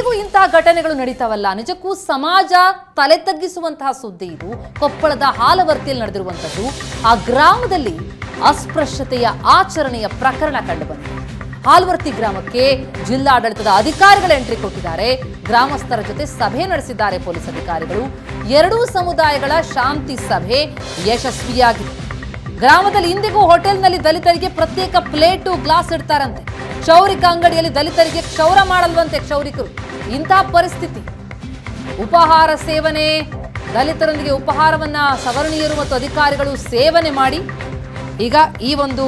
ಇಂದಿಗೂ ಇಂತಹ ಘಟನೆಗಳು ನಡೀತಾವಲ್ಲ? ನಿಜಕ್ಕೂ ಸಮಾಜ ತಲೆ ತಗ್ಗಿಸುವಂತಹ ಸುದ್ದಿ ಇದು. ಕೊಪ್ಪಳದ ಹಾಲವರ್ತಿಯಲ್ಲಿ ನಡೆದಿರುವಂಥದ್ದು. ಆ ಗ್ರಾಮದಲ್ಲಿ ಅಸ್ಪೃಶ್ಯತೆಯ ಆಚರಣೆಯ ಪ್ರಕರಣ ಕಂಡುಬಂದಿದೆ. ಹಾಲ್ವರ್ತಿ ಗ್ರಾಮಕ್ಕೆ ಜಿಲ್ಲಾಡಳಿತದ ಅಧಿಕಾರಿಗಳು ಎಂಟ್ರಿ ಕೊಟ್ಟಿದ್ದಾರೆ. ಗ್ರಾಮಸ್ಥರ ಜೊತೆ ಸಭೆ ನಡೆಸಿದ್ದಾರೆ ಪೊಲೀಸ್ ಅಧಿಕಾರಿಗಳು. ಎರಡೂ ಸಮುದಾಯಗಳ ಶಾಂತಿ ಸಭೆ ಯಶಸ್ವಿಯಾಗಿದೆ. ಗ್ರಾಮದಲ್ಲಿ ಇಂದಿಗೂ ಹೋಟೆಲ್ನಲ್ಲಿ ದಲಿತರಿಗೆ ಪ್ರತ್ಯೇಕ ಪ್ಲೇಟು, ಗ್ಲಾಸ್ ಇಡ್ತಾರಂತೆ. ಕ್ಷೌರಿಕ ಅಂಗಡಿಯಲ್ಲಿ ದಲಿತರಿಗೆ ಕ್ಷೌರ ಮಾಡಲ್ವಂತೆ ಕ್ಷೌರಿಕರು. ಇಂತಹ ಪರಿಸ್ಥಿತಿ. ಉಪಹಾರ ಸೇವನೆ, ದಲಿತರೊಂದಿಗೆ ಉಪಹಾರವನ್ನ ಸವರ್ಣೀಯರು ಮತ್ತು ಅಧಿಕಾರಿಗಳು ಸೇವನೆ ಮಾಡಿ, ಈಗ ಈ ಒಂದು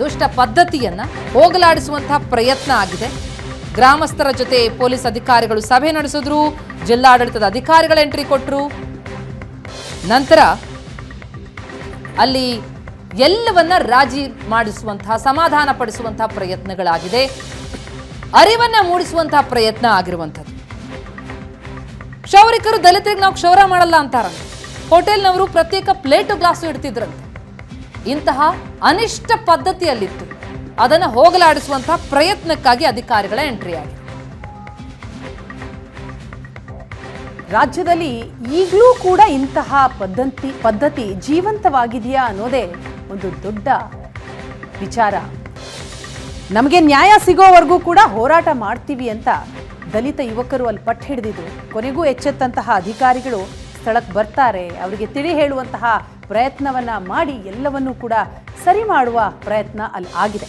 ದುಷ್ಟ ಪದ್ಧತಿಯನ್ನ ಹೋಗಲಾಡಿಸುವಂತಹ ಪ್ರಯತ್ನ ಆಗಿದೆ. ಗ್ರಾಮಸ್ಥರ ಜೊತೆ ಪೊಲೀಸ್ ಅಧಿಕಾರಿಗಳು ಸಭೆ ನಡೆಸಿದ್ರು, ಜಿಲ್ಲಾಡಳಿತದ ಅಧಿಕಾರಿಗಳ ಎಂಟ್ರಿ ಕೊಟ್ಟರು ನಂತರ ಅಲ್ಲಿ ಎಲ್ಲವನ್ನ ರಾಜಿ ಮಾಡಿಸುವಂತಹ ಸಮಾಧಾನ ಪಡಿಸುವಂತಹ ಪ್ರಯತ್ನಗಳಾಗಿದೆ. ಅರಿವನ್ನ ಮೂಡಿಸುವಂತಹ ಪ್ರಯತ್ನ ಆಗಿರುವಂಥದ್ದು. ಕ್ಷೌರಿಕರು ದಲಿತರಿಗೆ ನಾವು ಕ್ಷೌರ ಮಾಡಲ್ಲ ಅಂತಾರಂತೆ ಹೋಟೆಲ್ನವರು ಪ್ರತ್ಯೇಕ ಪ್ಲೇಟ್ ಗ್ಲಾಸು ಇಡ್ತಿದ್ರಂತೆ. ಇಂತಹ ಅನಿಷ್ಟ ಪದ್ಧತಿಯಲ್ಲಿತ್ತು. ಅದನ್ನು ಹೋಗಲಾಡಿಸುವಂತಹ ಪ್ರಯತ್ನಕ್ಕಾಗಿ ಅಧಿಕಾರಿಗಳ ಎಂಟ್ರಿ ಆಗಿದೆ ರಾಜ್ಯದಲ್ಲಿ ಈಗಲೂ ಕೂಡ ಇಂತಹ ಪದ್ಧತಿ ಪದ್ಧತಿ ಜೀವಂತವಾಗಿದೆಯಾ ಅನ್ನೋದೇ ಒಂದು ದೊಡ್ಡ ವಿಚಾರ. ನಮಗೆ ನ್ಯಾಯ ಸಿಗೋವರೆಗೂ ಕೂಡ ಹೋರಾಟ ಮಾಡ್ತೀವಿ ಅಂತ ದಲಿತ ಯುವಕರು ಅಲ್ಲಿ ಪಟ್ಟು ಹಿಡಿದಿದ್ರು. ಕೊನೆಗೂ ಎಚ್ಚೆತ್ತಂತಹ ಅಧಿಕಾರಿಗಳು ಸ್ಥಳಕ್ಕೆ ಬರ್ತಾರೆ. ಅವರಿಗೆ ತಿಳಿ ಹೇಳುವಂತಹ ಪ್ರಯತ್ನವನ್ನು ಮಾಡಿ ಎಲ್ಲವನ್ನೂ ಕೂಡ ಸರಿ ಮಾಡುವ ಪ್ರಯತ್ನ ಅಲ್ಲಿ ಆಗಿದೆ.